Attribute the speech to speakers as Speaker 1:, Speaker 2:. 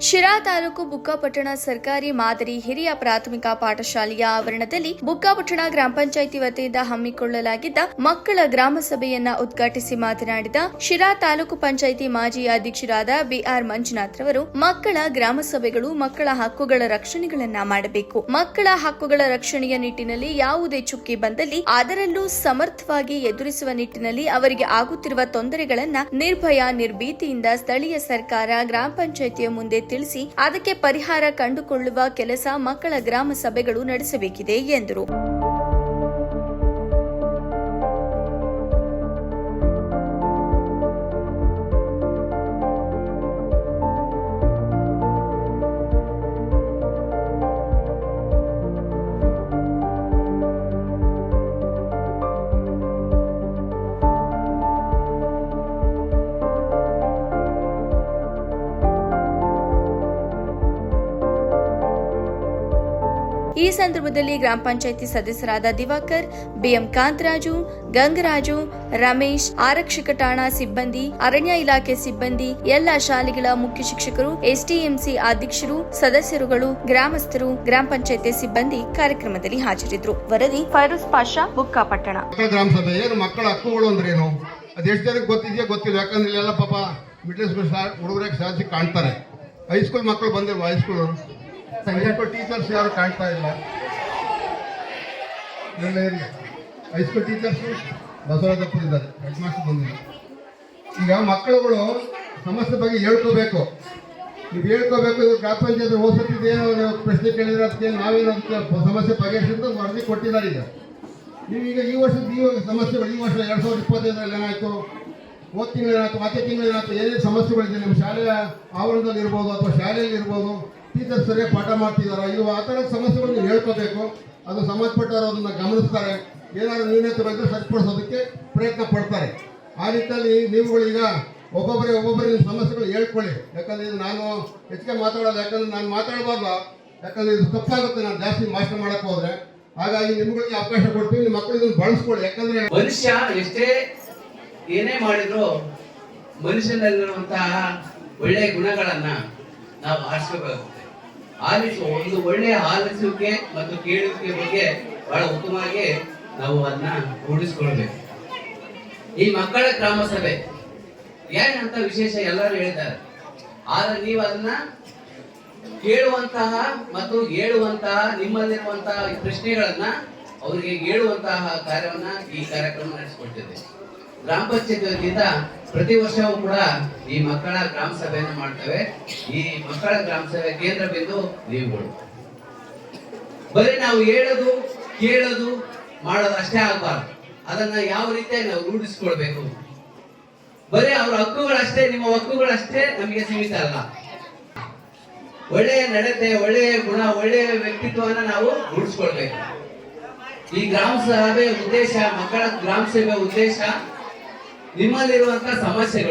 Speaker 1: ಶಿರಾ ತಾಲೂಕು ಬುಕ್ಕಾಪಟ್ಟಣ ಸರ್ಕಾರಿ ಮಾದರಿ ಹಿರಿಯ ಪ್ರಾಥಮಿಕ ಪಾಠಶಾಲೆಯ ಆವರಣದಲ್ಲಿ ಬುಕ್ಕಾಪಟ್ಟಣ ಗ್ರಾಮ ಪಂಚಾಯಿತಿ ವತಿಯಿಂದ ಹಮ್ಮಿಕೊಳ್ಳಲಾಗಿದ್ದ ಮಕ್ಕಳ ಗ್ರಾಮ ಸಭೆಯನ್ನ ಉದ್ಘಾಟಿಸಿ ಮಾತನಾಡಿದ ಶಿರಾ ತಾಲೂಕು ಪಂಚಾಯಿತಿ ಮಾಜಿ ಅಧ್ಯಕ್ಷರಾದ ಬಿಆರ್ ಮಂಜುನಾಥ್ ರವರು, ಮಕ್ಕಳ ಗ್ರಾಮ ಸಭೆಗಳು ಮಕ್ಕಳ ಹಕ್ಕುಗಳ ರಕ್ಷಣೆಗಳನ್ನ ಮಾಡಬೇಕು. ಮಕ್ಕಳ ಹಕ್ಕುಗಳ ರಕ್ಷಣೆಯ ನಿಟ್ಟಿನಲ್ಲಿ ಯಾವುದೇ ಚುಕ್ಕಿ ಬಂದಲ್ಲಿ ಅದರಲ್ಲೂ ಸಮರ್ಥವಾಗಿ ಎದುರಿಸುವ ನಿಟ್ಟಿನಲ್ಲಿ ಅವರಿಗೆ ಆಗುತ್ತಿರುವ ತೊಂದರೆಗಳನ್ನ ನಿರ್ಭಯ ನಿರ್ಭೀತಿಯಿಂದ ಸ್ಥಳೀಯ ಸರ್ಕಾರ ಗ್ರಾಮ ಪಂಚಾಯಿತಿಯ ಮುಂದೆ ತಿಳಿಸಿ ಅದಕ್ಕೆ ಪರಿಹಾರ ಕಂಡುಕೊಳ್ಳುವ ಕೆಲಸ ಮಕ್ಕಳ ಗ್ರಾಮ ಸಭೆಗಳು ನಡೆಸಬೇಕಿದೆ ಎಂದರು. ಈ ಸಂದರ್ಭದಲ್ಲಿ ಗ್ರಾಮ ಪಂಚಾಯಿತಿ ಸದಸ್ಯರಾದ ದಿವಾಕರ್, ಬಿಎಂ ಕಾಂತರಾಜು, ಗಂಗರಾಜು, ರಮೇಶ್, ಆರಕ್ಷಕ ಠಾಣಾ ಸಿಬ್ಬಂದಿ, ಅರಣ್ಯ ಇಲಾಖೆ ಸಿಬ್ಬಂದಿ, ಎಲ್ಲ ಶಾಲೆಗಳ ಮುಖ್ಯ ಶಿಕ್ಷಕರು ಎಸ್ಟಿಎಂಸಿ ಅಧ್ಯಕ್ಷರು, ಸದಸ್ಯರುಗಳು, ಗ್ರಾಮಸ್ಥರು, ಗ್ರಾಮ ಪಂಚಾಯಿತಿ ಸಿಬ್ಬಂದಿ ಕಾರ್ಯಕ್ರಮದಲ್ಲಿ ಹಾಜರಿದ್ದರು. ವರದಿ ಫೈರೋಸ್ ಪಾಷಾ ಬುಕ್ಕಾಪಟ್ಟಣ
Speaker 2: ಗ್ರಾಮ ಸಭೆ. ಏನು ಮಕ್ಕಳ ಹಕ್ಕುಗಳು ಅಂದ್ರೆ ಏನು? ಅದು ಎಷ್ಟು ಜನಕ್ಕೆ ಗೊತ್ತಿಲ್ಲ. ಯಾಕಂದ್ರೆ ಇಲ್ಲೆಲ್ಲ ಪಾಪ ಮಿಡ್ಲ್ ಸ್ಕೂಲ್ ಹುಡುಗರಿಗೆ ಸಾಧಿಸಿ ಕಾಣ್ತಾರೆ? ಹೈಸ್ಕೂಲ್ ಮಕ್ಕಳು ಬಂದಿಲ್ವಾ? ಹೈಸ್ಕೂಲ್ ಹೈಸ್ಕೂಲ್ ಟೀಚರ್ಸ್ ಯಾರು ಕಾಣ್ತಾ ಇಲ್ಲ. ಇರ್ಲಿ. ಹೈಸ್ಕೂಲ್ ಟೀಚರ್ಸ್ ಬಸವರಾಜಪ್ಪರು ಇದ್ದಾರೆ ಹೆಡ್ ಮಾಸ್ಟರ್ ಬಂದಿಲ್ಲ ಈಗ ಮಕ್ಕಳುಗಳು ಸಮಸ್ಯೆ ಬಗ್ಗೆ ಹೇಳ್ಕೋಬೇಕು. ನೀವು ಹೇಳ್ಕೋಬೇಕು ಇದು ಗ್ರಾಮ ಪಂಚಾಯತ್ ಹೋಸತ್ತಿದ್ದು ಏನೋ ಪ್ರಶ್ನೆ ಕೇಳಿದ್ರೆ, ಅದಕ್ಕೆ ನಾವೇನು ಸಮಸ್ಯೆ ಬಗೆಹರಿಸಿದ್ದು ವರದಿ ಕೊಟ್ಟಿದ್ದಾರೆ ಈಗ. ನೀವೀಗ ಈ ವರ್ಷದ ಈ ಸಮಸ್ಯೆಗಳು, ಈ ವರ್ಷ ಎರಡು ಸಾವಿರದ ಇಪ್ಪತ್ತೈದರಲ್ಲಿ ಏನಾಯಿತು? ಹೋದ ತಿಂಗಳು ಏನಾಯ್ತು ಮತ್ತೆ ತಿಂಗಳು ಏನಾಯ್ತು ಏನೇನು ಸಮಸ್ಯೆಗಳಿದೆ? ನಿಮ್ಮ ಶಾಲೆಯ ಆವರಣದಲ್ಲಿ ಇರ್ಬೋದು ಅಥವಾ ಶಾಲೆಯಲ್ಲಿ ಇರ್ಬೋದು ಟೀಚರ್ ಸರಿಯಾಗಿ ಪಾಠ ಮಾಡ್ತಿದಾರ? ಇವು ಆ ಥರದ ಸಮಸ್ಯೆಗಳು ನೀವು ಹೇಳ್ಕೋಬೇಕು. ಅದು ಸಂಬಂಧಪಟ್ಟವರು ಅದನ್ನು ಗಮನಿಸ್ತಾರೆ. ಏನಾದರೂ ನ್ಯೂನತೆ ಬಂದರೆ ಸರಿಪಡಿಸೋದಕ್ಕೆ ಪ್ರಯತ್ನ ಪಡ್ತಾರೆ. ಆ ನಿಟ್ಟಿನಲ್ಲಿ ನೀವುಗಳು ಈಗ ಒಬ್ಬೊಬ್ಬರೇ ಒಬ್ಬೊಬ್ಬರೇ ನಿಮ್ಮ ಸಮಸ್ಯೆಗಳು ಹೇಳ್ಕೊಳ್ಳಿ. ಯಾಕಂದರೆ ಇದು ನಾನು ಹೆಚ್ಚಿಗೆ ಮಾತಾಡೋದು, ಯಾಕಂದರೆ ನಾನು ಮಾತಾಡಬಾರ್ದು. ಯಾಕಂದರೆ ಇದು ತಪ್ಪಾಗುತ್ತೆ. ನಾನು ಜಾಸ್ತಿ ಮಾಸ್ಟರ್ ಮಾಡಕ್ಕೆ ಹೋದ್ರೆ. ಹಾಗಾಗಿ ನಿಮ್ಗಳಿಗೆ ಅವಕಾಶ ಕೊಡ್ತೀನಿ ನಿಮ್ಮ ಮಕ್ಕಳು ಇದನ್ನು ಬಳಸ್ಕೊಳ್ಳಿ. ಯಾಕಂದರೆ
Speaker 3: ಮನುಷ್ಯ ಎಷ್ಟೇ ಏನೇ ಮಾಡಿದ್ರು ಮನುಷ್ಯನಲ್ಲಿರುವಂತಹ ಒಳ್ಳೆಯ ಗುಣಗಳನ್ನು ನಾವು ಆರಿಸಬೇಕಾಗುತ್ತೆ ಆಲಿಸುವ ಒಂದು ಒಳ್ಳೆಯ ಆಲಿಸುವಿಕೆ ಮತ್ತು ಕೇಳುವಿಕೆ ಬಗ್ಗೆ ಬಹಳ ಉತ್ತಮವಾಗಿ ನಾವು ಅದನ್ನ ರೂಢಿಸ್ಕೊಳ್ಬೇಕು. ಈ ಮಕ್ಕಳ ಗ್ರಾಮ ಸಭೆ ಏನಂತ ವಿಶೇಷ ಎಲ್ಲರೂ ಹೇಳಿದ್ದಾರೆ ಆದ್ರೆ ನೀವು ಅದನ್ನ ಕೇಳುವಂತಹ ಮತ್ತು ಹೇಳುವಂತಹ ನಿಮ್ಮಲ್ಲಿರುವಂತಹ ಪ್ರಶ್ನೆಗಳನ್ನ ಅವರಿಗೆ ಹೇಳುವಂತಹ ಕಾರ್ಯವನ್ನ ಈ ಕಾರ್ಯಕ್ರಮ ನಡೆಸಿಕೊಟ್ಟಿದೆ. ಗ್ರಾಮ ಪಂಚಾಯತ್ ವತಿಯಿಂದ ಪ್ರತಿ ವರ್ಷವೂ ಕೂಡ ಈ ಮಕ್ಕಳ ಗ್ರಾಮ ಸಭೆಯನ್ನು ಮಾಡ್ತೇವೆ. ಈ ಮಕ್ಕಳ ಗ್ರಾಮ ಸಭೆ ಕೇಂದ್ರ ಬಿಂದು ನೀವುಗಳು. ಬರೀ ನಾವು ಹೇಳೋದು, ಕೇಳೋದು ಮಾಡೋದು ಅಷ್ಟೇ ಆಗ್ಬಾರ್ದು. ಅದನ್ನ ಯಾವ ರೀತಿಯಾಗಿ ನಾವು ರೂಢಿಸ್ಕೊಳ್ಬೇಕು? ಬರೀ ಅವ್ರ ಹಕ್ಕುಗಳಷ್ಟೇ, ನಿಮ್ಮ ಹಕ್ಕುಗಳಷ್ಟೇ ನಮಗೆ ಸೀಮಿತ ಅಲ್ಲ. ಒಳ್ಳೆಯ ನಡತೆ, ಒಳ್ಳೆಯ ಗುಣ, ಒಳ್ಳೆಯ ವ್ಯಕ್ತಿತ್ವವನ್ನು ನಾವು ರೂಢಿಸ್ಕೊಳ್ಬೇಕು. ಈ ಗ್ರಾಮ ಸಭೆ ಉದ್ದೇಶ, ಮಕ್ಕಳ ಗ್ರಾಮ ಸಭೆ ಉದ್ದೇಶ ನಿಮ್ಮಲ್ಲಿರುವಂತಹ ಸಮಸ್ಯೆಗಳು